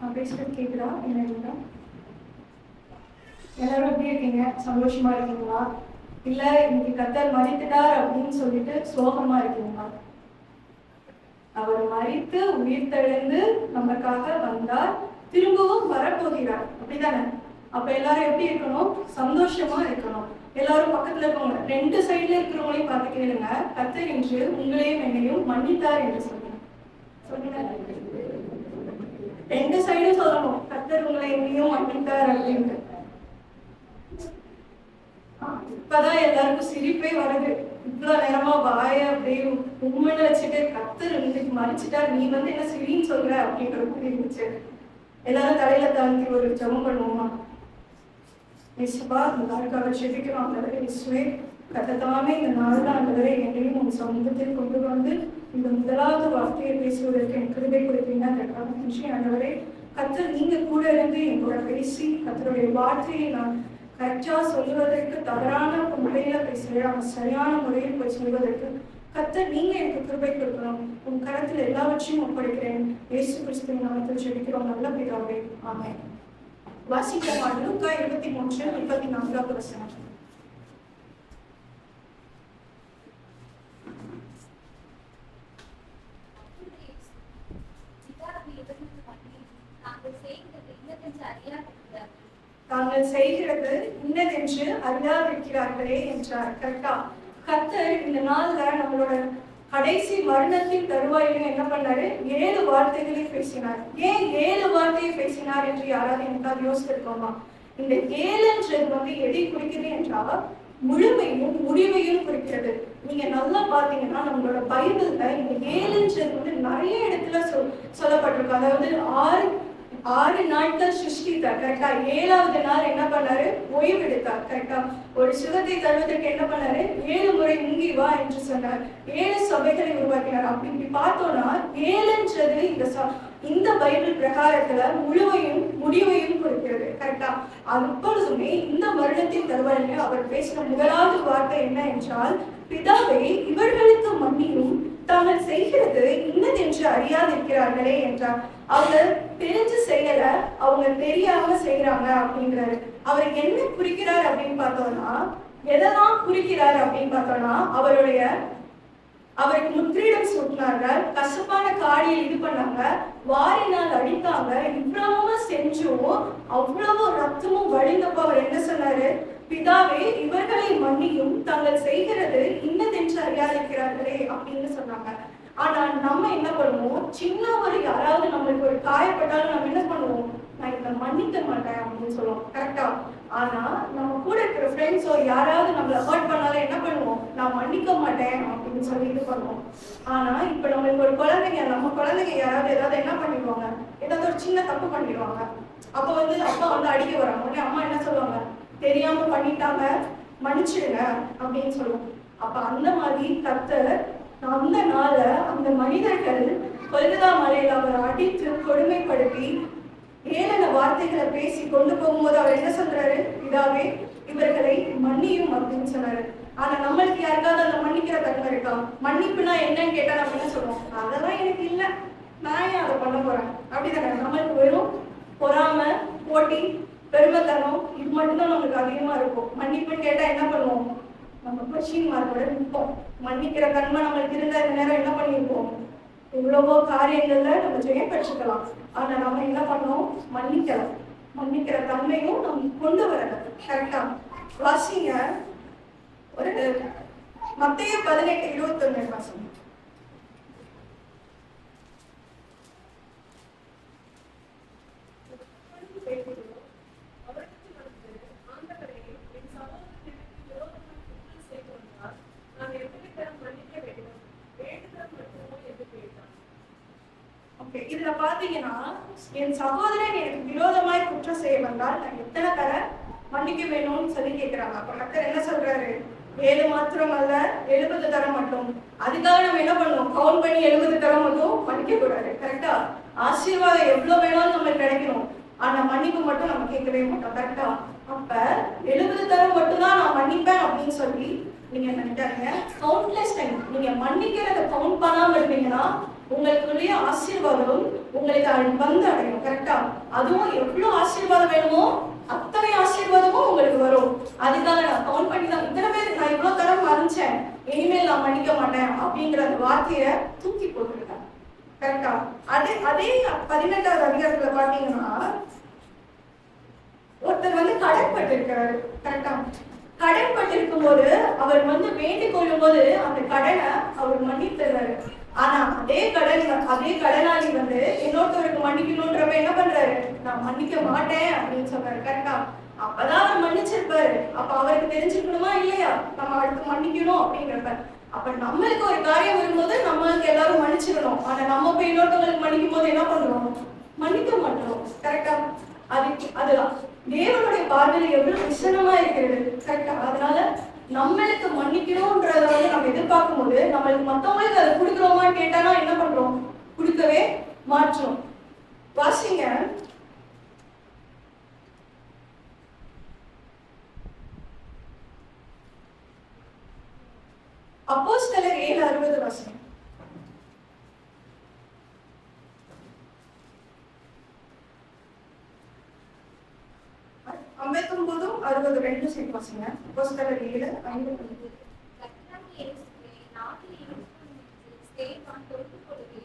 நான் பேசுறது கேட்குதா என்ன எல்லாரும் எப்படி இருக்கீங்க? சந்தோஷமா இருக்கீங்களா? இல்ல இன்னைக்கு கத்தர் மறித்துட்டார் அப்படின்னு சொல்லிட்டு சோகமா இருக்கீங்களா? அவர் மறித்து உயிர்த்தெழுந்து நமக்காக வந்தார். திரும்பவும் வரப்போகிறார். அப்படிதானே? அப்ப எல்லாரும் எப்படி இருக்கணும்? சந்தோஷமா இருக்கணும். எல்லாரும் பக்கத்துல இருக்கவங்க ரெண்டு சைடுல இருக்கிறவங்களையும் பார்த்து கேளுங்க. கத்தர் என்று உங்களையும் என்னையும் மன்னித்தார் என்று சொல்லுங்க சொல்லுங்க ரெண்டு சைடும் சொல்லணும். கத்தர் உங்களை எங்கேயும் மன்னித்தார் அப்படின்ட்டு. இப்பதான் எல்லாருக்கும் சிரிப்பே வருது. இவ்வளவு நேரமா வாய அப்படியே உண்மையில வச்சுட்டு கத்தர் இன்னைக்கு மறைச்சிட்டார் நீ வந்து என்ன சிரின்னு சொல்ற அப்படின்ற மாதிரி இருந்துச்சு. எல்லாரும் தலையில தாழ்த்தி ஒரு ஜமம் பண்ணுவோமா? இயேசுப்பா இந்த நாளுக்காக அந்த ஆண்டவரே இயேசுவே கத்தத்தாமே இந்த நாள் ஆண்டவரே என்னையும் உன் சமூகத்தில் கொண்டு வந்து இந்த முதலாவது வார்த்தையை பேசுவதற்கு என் கிருபை கொடுப்பீங்க. அதற்காக நன்றி ஆண்டவரே கத்தர் நீங்க கூட இருந்து என்னோட பேசி கத்தருடைய வார்த்தையை நான் கரெக்டா சொல்லுவதற்கு தவறான முறையில பேசுகிறேன் அவன் சரியான முறையில் போய் சொல்வதற்கு கத்தர் நீங்க எனக்கு கிருபை கொடுக்கணும். உன் கரத்தில் எல்லாவற்றையும் ஒப்படைக்கிறேன். இயேசு கிறிஸ்துவின் நாமத்தில் ஜெபிக்கிறோம் நல்ல பிதாவே. ஆமென். வாசிக்கலாம் லூக்கா இருபத்தி மூன்று முப்பத்தி நான்காவது வசனம். தாங்கள் செய்கிறது இன்னதென்று அறியாதிருக்கிறார்களே என்றார் கரெக்டா கர்த்தர் இந்த நாள்ல நம்மளோட கடைசி மரணத்தின் தருவாயிலும் என்ன பண்ணாரு? ஏழு வார்த்தைகளை பேசினார். ஏன் ஏழு வார்த்தையை பேசினார் என்று யாராவது எனக்காவது யோசித்திருக்கோமா இந்த ஏழுன்றது வந்து எதை குறிக்குது என்றால் முழுமையும் முடிவையும் குறிக்கிறது. நீங்க நல்லா பாத்தீங்கன்னா நம்மளோட பைபிள்ல இந்த ஏழுன்றது வந்து நிறைய இடத்துல சொல் சொல்லப்பட்டிருக்கு. அதாவது ஆறு ஆறு நாட்கள் சிருஷ்டித்தார். கரெக்டா ஏழாவது நாள் என்ன பண்ணாரு? ஓய்வெடுத்தார். கரெக்டா ஒரு சுகத்தை தருவதற்கு என்ன பண்ணாரு? ஏழு முறை முங்கி வா என்று சொன்னார். ஏழு சபைகளை உருவாக்கினார். அப்படி இப்படி பார்த்தோம்னா ஏழுன்றது இந்த இந்த பைபிள் பிரகாரத்துல முழுவையும் முடிவையும் குறிக்கிறது. கரெக்டா அப்பொழுதுமே இந்த வருடத்தின் தருவாயில அவர் பேசின முதலாவது வார்த்தை என்ன என்றால் பிதாவை இவர்களுக்கு மன்னியும். தாங்கள் செய்கிறது இன்னதென்று அறியாதிருக்கிறார்களே என்றார். அவங்க தெரிஞ்சு செய்யல அவங்க தெரியாம செய்யறாங்க அப்படின்றாரு அவர் என்ன குறிக்கிறார் அப்படின்னு பார்த்தோம்னா எதெல்லாம் குறிக்கிறார் அப்படின்னு பார்த்தோம்னா அவருடைய அவருக்கு முத்திரிடம் சுட்டினாங்க கசப்பான காடியில் இது பண்ணாங்க வாரினால் அடித்தாங்க இவ்வளவு செஞ்சும் அவ்வளவு ரத்தமும் வழிந்தப்போ அவர் என்ன சொன்னாரு? பிதாவே இவர்களை மன்னியும் தாங்கள் செய்கிறது இன்னதென்று அறியாதிருக்கிறார்களே அப்படின்னு சொன்னாங்க. ஆனா நம்ம என்ன பண்ணுவோம்? சின்ன ஒரு யாராவது நம்மளுக்கு ஒரு காயப்பட்டாலும் நம்ம என்ன பண்ணுவோம்? நான் இதை மன்னிக்க மாட்டேன் அப்படின்னு சொல்லுவோம். கரெக்டா ஆனா நம்ம கூட இருக்கிற ஃப்ரெண்ட்ஸோ யாராவது நம்மள ஹர்ட் பண்ணாலும் என்ன பண்ணுவோம்? நான் மன்னிக்க மாட்டேன் அப்படின்னு சொல்லி இது பண்ணுவோம். ஆனா இப்ப நம்மளுக்கு ஒரு குழந்தைங்க நம்ம குழந்தைங்க யாராவது ஏதாவது என்ன பண்ணிடுவாங்க? ஏதாவது ஒரு சின்ன தப்பு பண்ணிடுவாங்க. அப்ப வந்து அப்பா வந்து அடிக்க வராங்க. உடனே அம்மா என்ன சொல்லுவாங்க? தெரியாம பண்ணிட்டாங்க. மன்னிச்சிடுங்க அப்படின்னு சொல்லுவோம். அப்ப அந்த மாதிரி கர்த்தர் அந்த நாள அந்த மனிதர்கள் கொல்கதா மலையில அவர் அடித்து கொடுமைப்படுத்தி ஏழன வார்த்தைகளை பேசி கொண்டு போகும்போது அவர் என்ன சொல்றாரு? இதாவே இவர்களை மன்னியும் அப்படின்னு சொன்னாரு. ஆனா நம்மளுக்கு யாருக்காவது அந்த மன்னிக்கிற தன்மை இருக்கா? மன்னிப்புனா என்னன்னு கேட்டா நம்ம என்ன சொல்லுவோம்? அதெல்லாம் எனக்கு இல்ல. நான் ஏன் அதை பண்ண போறேன்? அப்படிதானே. நம்மளுக்கு வெறும் பொறாம போட்டி பெருமைத்தனம் இது மட்டும்தான் நம்மளுக்கு அதிகமா இருக்கும். மன்னிப்புன்னு கேட்டா என்ன பண்ணுவோம்? நம்ம கொஸ்டின் மார்க்கோட நிற்போம். மன்னிக்கிற தன்மை நம்மளுக்கு இருந்தா இந்த நேரம் என்ன பண்ணியிருப்போம்? எவ்வளவோ காரியங்கள்ல நம்ம ஜெயம் பெற்றுக்கலாம். ஆனா நம்ம என்ன பண்ணோம்? மன்னிக்கலாம். மன்னிக்கிற தன்மையும் நம்ம கொண்டு வரல கரெக்டா வாசிங்க. ஒரு மத்திய பதினெட்டு இருபத்தொன்னு வாசிங்க Okay, இதுல பாத்தீங்கன்னா என் சகோதரன் எனக்கு விரோதமாய் குற்றம் செய்ய வந்தால் நான் எத்தனை தர மன்னிக்க வேணும்னு சொல்லி கேட்கிறாங்க அப்ப கத்தர் என்ன சொல்றாரு? ஏழு மாத்திரம் அல்ல எழுபது தரம் மட்டும். அதுக்காக நம்ம என்ன பண்ணுவோம்? கவுண்ட் பண்ணி எழுபது தரம் மட்டும் மன்னிக்க கூடாது கரெக்டா ஆசீர்வாதம் எவ்வளவு வேணாலும் நம்மளுக்கு கிடைக்கணும். ஆனா மன்னிப்பு மட்டும் நம்ம கேட்கவே மாட்டோம். கரெக்டா அப்ப எழுபது தரம் மட்டும் தான் நான் மன்னிப்பேன் அப்படின்னு சொல்லி நீங்க நினைக்காதீங்க கவுண்ட்லெஸ் டைம் நீங்க மன்னிக்கிறத கவுண்ட் பண்ணாம இருந்தீங்கன்னா உங்களுக்குள்ளேயே ஆசீர்வாதம் உங்களுக்கு வந்து அடையும். கரெக்டா அதுவும் எவ்வளவு ஆசீர்வாதம் வேணுமோ அத்தனை ஆசீர்வாதமும் உங்களுக்கு வரும். அதுக்காக நான் கவுண்ட் பண்ணி தான் இத்தனை பேர் நான் இவ்வளவு தரம் மறைச்சேன் இனிமேல் நான் மன்னிக்க மாட்டேன் அப்படிங்கிற அந்த வார்த்தையை தூக்கி போட்டுருக்கேன் கரெக்டா அதே அதே பதினெட்டாவது அதிகாரத்துல பாத்தீங்கன்னா ஒருத்தர் வந்து கடன் பட்டிருக்கிறாரு கரெக்டா கடன் பட்டிருக்கும் போது அவர் வந்து வேண்டிக் கொள்ளும் போது அந்த கடனை அவர் மன்னித்துறாரு ஆனா அதே கடன் அதே கடனாளி வந்து இன்னொருத்தவருக்கு மன்னிக்கணும்ன்றப்ப என்ன பண்றாரு? நான் மன்னிக்க மாட்டேன் அப்படின்னு சொல்றாரு. கரெக்டா? அப்பதான் அவர் மன்னிச்சிருப்பாரு. அப்ப அவருக்கு தெரிஞ்சுக்கணுமா இல்லையா? நம்ம அடுத்து மன்னிக்கணும் அப்படிங்கிறப்ப. அப்ப நம்மளுக்கு ஒரு காரியம் வரும்போது நம்மளுக்கு எல்லாரும் மன்னிச்சிடணும். ஆனா நம்ம போய் இன்னொருத்தவங்களுக்கு மன்னிக்கும் போது என்ன பண்றோம் மன்னிக்க மாட்டோம். கரெக்டா? அது அதுதான். தேவனுடைய பார்வையில எவ்வளவு விசனமா இருக்கிறது. கரெக்டா? அதனால நம்மளுக்கு மன்னிக்கணும்ன்றத வந்து நம்ம எதிர்பார்க்கும் போது நம்மளுக்கு மத்தவங்களுக்கு அதை கொடுக்குறோமான்னு கேட்டானா என்ன பண்றோம்? கொடுக்கவே மாற்றோம் வாசிங்க. அப்போஸ்தலர் ஏழு அறுபது வாசிங்க ஐம்பத்தொன்பதும் அறுபது ரெண்டு சேர்த்து வாசிங்க அப்போஸ்தலர் ஏழு ஐம்பத்தொன்பது கர்த்தராகிய இயேசுவே, நாட்டில் இருக்கும் ரெண்டு ஸ்தேவான் பசங்க கொள்ளுகை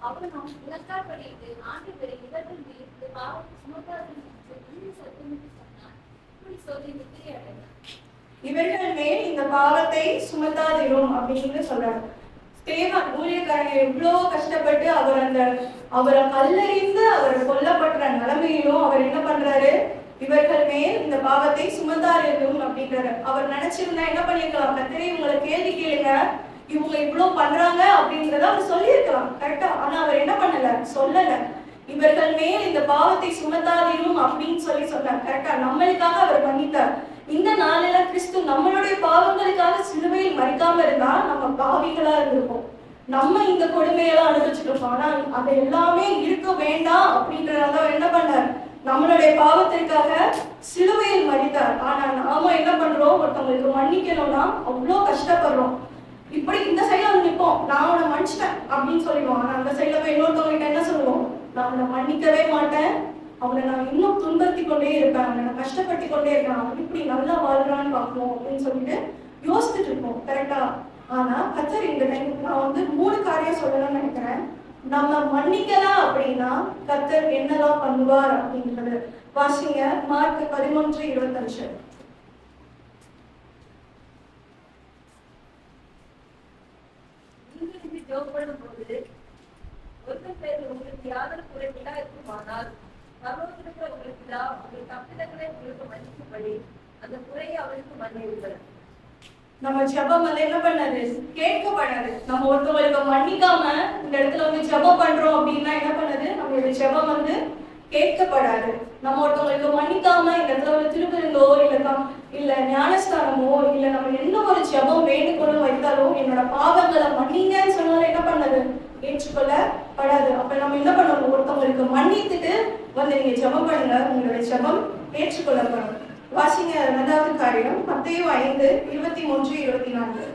அவன் அவனும் இவர்கள் மேல் இந்த பாவத்தை சுமத்தாதீர் என்று சத்தமிட்டு சொன்னான். இப்படி சொல்லி நித்திரை அடைந்தான். இவர்கள் மேல் இந்த பாவத்தை சுமத்தாதிரும் அப்படின்னு ஸ்தேவான் ஊழியக்காரங்க எவ்வளோ கஷ்டப்பட்டு அவர் அந்த அவரை கல்லறிந்து அவர் கொல்லப்படுற நிலைமையிலும் அவர் என்ன பண்றாரு? இவர்கள் மேல் இந்த பாவத்தை சுமந்தாரிரும் அப்படின்றாரு. அவர் நினைச்சிருந்தா என்ன பண்ணிருக்கலாம்? கத்திரி இவங்களை கேள்வி கேளுங்க. இவங்க இவ்வளவு பண்றாங்க அப்படின்றத அவர் சொல்லியிருக்கலாம். கரெக்டா ஆனா அவர் என்ன பண்ணல? சொல்லல. இவர்கள் மேல் இந்த பாவத்தை சுமத்தாதிரும் அப்படின்னு சொல்லி சொன்னார். கரெக்டா நம்மளுக்காக அவர் பண்ணிட்டார். இந்த நாளில கிறிஸ்து நம்மளுடைய பாவங்களுக்காக சிலுவையில் மறிக்காம இருந்தா நம்ம பாவிகளா இருந்திருப்போம். நம்ம இந்த கொடுமையெல்லாம் அனுபவிச்சுட்டு இருப்போம் ஆனா அது எல்லாமே இருக்க வேண்டாம் அப்படின்றதான் என்ன பண்ணார்? நம்மளுடைய பாவத்திற்காக சிலுவையில் மறித்தார். ஆனா நாம என்ன பண்றோம்? ஒருத்தவங்களுக்கு மன்னிக்கணும்னா அவ்வளோ கஷ்டப்படுறோம். இப்படி இந்த சைடுல வந்து நிற்போம் நான் உன்னை மன்னிச்சிட்டேன் அப்படின்னு சொல்லிடுவோம். ஆனா அந்த சைடுல போய் இன்னொருத்தவங்க என்ன சொல்லுவோம்? நான் உன்னை மன்னிக்கவே மாட்டேன். அவங்கள நான் இன்னும் துன்பத்தி கொண்டே இருப்பேன் அவனை நான் கஷ்டப்பட்டு கொண்டே இருக்கேன் அவன் இப்படி நல்லா வாழ்றான்னு பார்க்கணும் அப்படின்னு சொல்லிட்டு யோசிச்சுட்டு இருக்கோம் கரெக்டா ஆனா கத்தர் இந்த டைம் நான் வந்து மூணு காரியம் சொல்லணும்னு நினைக்கிறேன். நம்ம மன்னிக்கலாம் அப்படின்னா கத்தர் என்னெல்லாம் பண்ணுவார் அப்படின்றது. வாசிங்க மார்க் பதினொன்று இருபத்தஞ்சு நீங்கள் இங்கு ஜெபம் பண்ணும்போது ஒருத்தர் பேரில் உங்களுக்கு யாதொரு குறைவில்லா இருக்குமானால் பரலோகத்திலிருக்கிற உங்கள் பிதா உங்கள் தப்பிதங்களை உங்களுக்கு மன்னிக்கும்படி அந்த குறையை நம்ம ஜெபம் வந்து என்ன பண்ணாது? கேட்கப்படாது. நம்ம ஒருத்தவங்களுக்கு மன்னிக்காம இந்த இடத்துல வந்து ஜெபம் பண்றோம் அப்படின்னா என்ன பண்ணுது? நம்மளுடைய ஜெபம் வந்து கேட்கப்படாது. நம்ம ஒருத்தவங்களுக்கு மன்னிக்காம இந்த இடத்துல ஒரு திருவிருந்தோ இல்ல இல்ல ஞானஸ்தானமோ இல்ல நம்ம என்ன ஒரு ஜெபம் வேண்டுகோளும் வைத்தாலும் என்னோட பாவங்களை மன்னிங்கன்னு சொன்னாலும் என்ன பண்ணது? ஏற்றுக்கொள்ளப்படாது. அப்ப நம்ம என்ன பண்ணணும்? ஒருத்தவங்களுக்கு மன்னித்துட்டு வந்து நீங்க ஜபம் பண்ணுங்க. உங்களுடைய ஜெபம் ஏற்றுக்கொள்ளப்படும். வாசிங்க இரண்டாவது காரியம் மத்தேயு ஐந்து இருபத்தி மூன்று இருபத்தி நான்கு.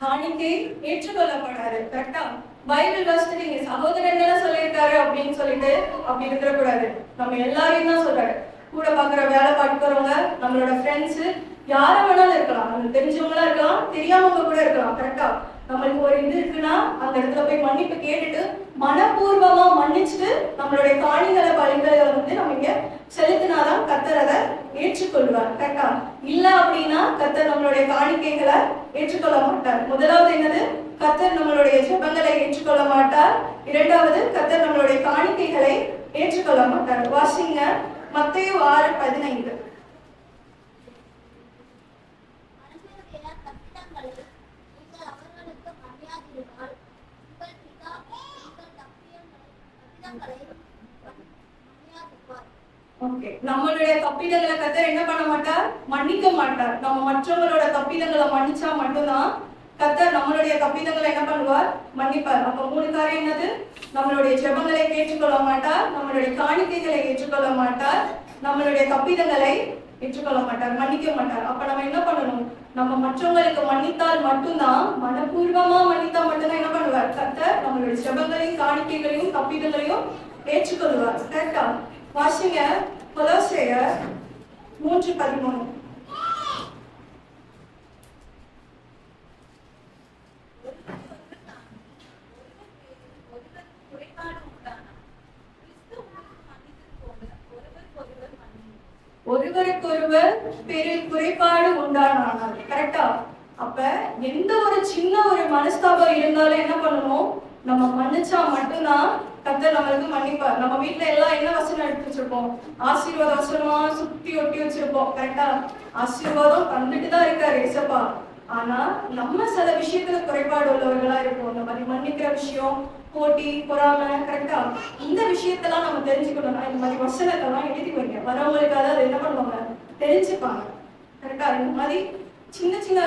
காணிக்கை ஏற்றுக்கொள்ளப்படாது. கட்டம். பைபிள் வாசிட்டு நீங்க சகோதரன் தானே சொல்லியிருக்காரு அப்படின்னு சொல்லிட்டு அப்படி இருக்கக்கூடாது நம்ம எல்லாரையும் தான் சொல்றாரு. கூட பாக்குற வேலை பார்க்கிறவங்க நம்மளோட ஃப்ரெண்ட்ஸ் யார வேணாலும் இருக்கலாம். நமக்கு தெரிஞ்சவங்களா இருக்கலாம் தெரியாமவங்க கூட இருக்கலாம். கரெக்டா நம்மளுக்கு ஒரு இது இருக்குன்னா அந்த இடத்துல போய் மன்னிப்பு கேட்டுட்டு மனப்பூர்வமா மன்னிச்சுட்டு நம்மளுடைய காணிகளை பழிகளை வந்து நம்ம இங்க செலுத்தினாதான் கத்தர் அதை ஏற்றுக்கொள்வார். கரெக்டா இல்ல அப்படின்னா கத்தர் நம்மளுடைய காணிக்கைகளை ஏற்றுக்கொள்ள மாட்டார். முதலாவது என்னது? கத்தர் நம்மளுடைய ஜபங்களை ஏற்றுக்கொள்ள மாட்டார். இரண்டாவது கத்தர் நம்மளுடைய காணிக்கைகளை ஏற்றுக்கொள்ள மாட்டார். வாசிங்க மத்தேயு ஆறு பதினைந்து. ஓகே. நம்மளுடைய தப்பிதங்களை கத்தர் என்ன பண்ண மாட்டார்? மன்னிக்க மாட்டார். நம்ம மற்றவங்களோட தப்பிதங்களை மன்னிச்சா மட்டும்தான் கத்தர் நம்மளுடைய தப்பிதங்களை என்ன பண்ணுவார் மன்னிப்பார். அப்ப மூணு காரியம் என்னது? நம்மளுடைய ஜெபங்களை ஏற்றுக்கொள்ள மாட்டார் நம்மளுடைய காணிக்கைகளை ஏற்றுக்கொள்ள மாட்டார் நம்மளுடைய தப்பிதங்களை ஏற்றுக்கொள்ள மாட்டார் மன்னிக்க மாட்டார். அப்ப நம்ம என்ன பண்ணணும்? நம்ம மற்றவங்களுக்கு மன்னித்தால் மட்டும்தான் மனப்பூர்வமா மன்னித்தா மட்டும்தான் என்ன பண்ணுவார்? கத்தர் நம்மளுடைய ஜெபங்களையும் காணிக்கைகளையும் தப்பிதங்களையும் ஏற்றுக்கொள்வார். கரெக்டா வாசிங்க கொலோசேயர் மூன்று பதிமூணு ஒருவர் குறைபாடு உண்டானால் கிறிஸ்து உங்களுக்கு மன்னித்தது போல ஒருவருக்கொருவர் மன்னியுங்கள் ஒருவருக்கொருவர் பேரில் குறைபாடு உண்டானால் கரெக்டா அப்ப எந்த ஒரு சின்ன ஒரு மனஸ்தாபம் இருந்தாலும் என்ன பண்ணணும்? நம்ம மன்னிச்சா மட்டும்தான் கத்தர் நம்மளுக்கு மன்னிப்பார். நம்ம வீட்டுல எல்லாம் என்ன வசனம் எடுத்து வச்சிருப்போம்? ஆசீர்வாத வசனமா சுத்தி ஒட்டி வச்சிருப்போம். கரெக்டா ஆசீர்வாதம் தந்துட்டு தான் இருக்காரு ஏசப்பா. ஆனா நம்ம சில விஷயத்துல குறைபாடு உள்ளவர்களா இருப்போம். இந்த மாதிரி மன்னிக்கிற விஷயம் போட்டி பொறாமை கரெக்டா இந்த விஷயத்தெல்லாம் நம்ம தெரிஞ்சுக்கணும்னா இந்த மாதிரி வசனத்தெல்லாம் எழுதி வைங்க. வரவங்களுக்கு அதாவது என்ன பண்ணுவாங்க? தெரிஞ்சுப்பாங்க. கரெக்டா இந்த மாதிரி சின்ன சின்ன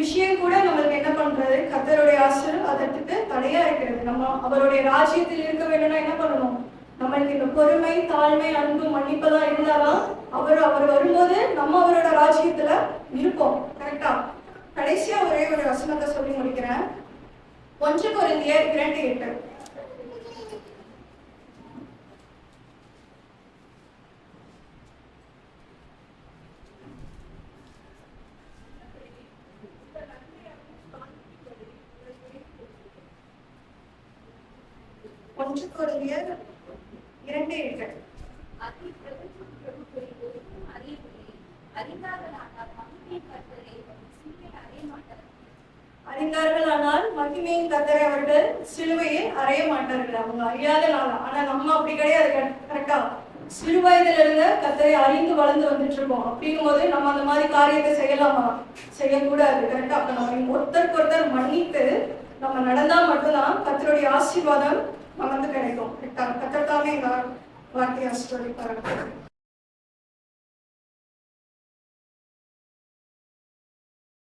விஷயம் கூட நம்மளுக்கு என்ன பண்றது? கத்தருடைய ஆசீர்வாதத்துக்கு தடையா இருக்கிறது. நம்ம அவருடைய ராஜ்யத்தில் இருக்க வேணும்னா என்ன பண்ணணும்? நம்மளுக்கு இந்த பொறுமை தாழ்மை அன்பு மன்னிப்பெல்லாம் இருந்தாதான் அவர் அவர் வரும்போது நம்ம அவரோட ராஜ்யத்துல இருப்போம். கரெக்டா கடைசியா ஒரே ஒரு வசனத்தை சொல்லி முடிக்கிறேன். ஒன்று குருந்தியர் இரண்டு எட்டு. ஒன்று குருந்தியர் இரண்டு எட்டு. அதி பிரபஞ்சம் பிரபுக்களை ஒருவரும் அறியவில்லை அறிந்தார்களானால் மகிமையின் கர்த்தரை சிலுவை அறைய மாட்டார் அறிந்தார்களானால் மகிமையின் கத்தரை அவர்கள் சிலுவையை அறைய மாட்டார்கள். அவங்க அறியாதனால ஆனா நம்ம அப்படி கிடையாது. கரெக்டா? சிறு வயதுல இருந்த கத்தரை அறிந்து வளர்ந்து வந்துட்டு இருக்கோம் அப்படிங்கும் போது நம்ம அந்த மாதிரி காரியத்தை செய்யலாமா? செய்யக்கூடாது. கரெக்டா? அப்ப நம்ம ஒருத்தருக்கு ஒருத்தர் மன்னித்து நம்ம நடந்தா மட்டும்தான் கத்தருடைய ஆசீர்வாதம் நமக்கு கிடைக்கும். கரெக்டா? கத்தர்தாமே எங்க வார்த்தையை ஆசீர்வதிப்பாரு